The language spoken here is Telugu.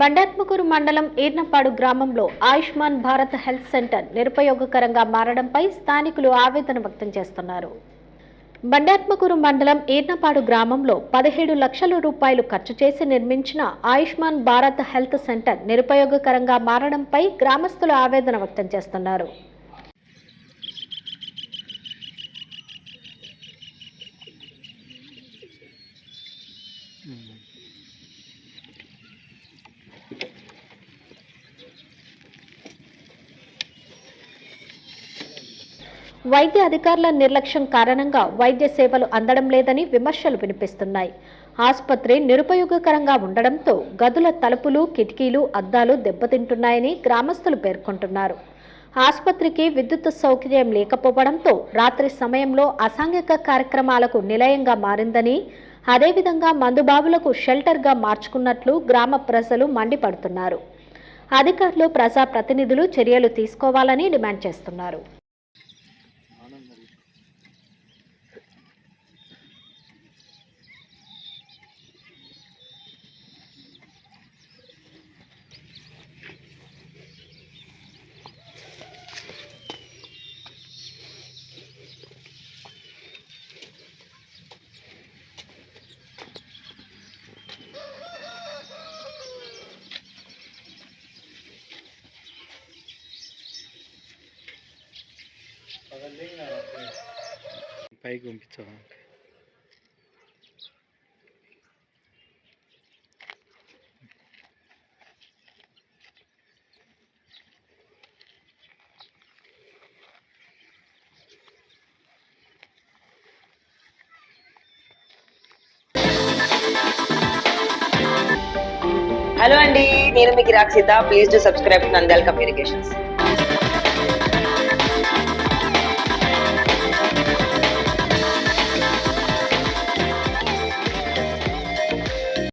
బండాత్మకూరు మండలం ఈర్నపాడు గ్రామంలో ఆయుష్మాన్ భారత్ హెల్త్ సెంటర్ నిరుపయోగకరంగా మారడంపై స్థానికులు ఆవేదన వ్యక్తం చేస్తున్నారు. బండాత్మకూరు మండలం ఈర్నపాడు గ్రామంలో పదిహేడు లక్షల రూపాయలు ఖర్చు చేసి నిర్మించిన ఆయుష్మాన్ భారత్ హెల్త్ సెంటర్ నిరుపయోగకరంగా మారడంపై గ్రామస్తులు ఆవేదన వ్యక్తం చేస్తున్నారు. Hmm. వైద్య అధికారుల నిర్లక్ష్యం కారణంగా వైద్య సేవలు అందడం లేదని విమర్శలు వినిపిస్తున్నాయి. ఆసుపత్రి నిరుపయోగకరంగా ఉండడంతో గదుల తలుపులు కిటికీలు అద్దాలు దెబ్బతింటున్నాయని గ్రామస్తులు పేర్కొంటున్నారు. ఆసుపత్రికి విద్యుత్ సౌకర్యం లేకపోవడంతో రాత్రి సమయంలో అసాంఘిక కార్యక్రమాలకు నిలయంగా మారిందని అదేవిధంగా మందుబాబులకు షెల్టర్గా మార్చుకున్నట్లు గ్రామ ప్రజలు మండిపడుతున్నారు. అధికారులు ప్రజాప్రతినిధులు చర్యలు తీసుకోవాలని డిమాండ్ చేస్తున్నారు. పైకి పంపించావా? హలో అండి నేను మీకు Rakshitha please to subscribe Nandal communications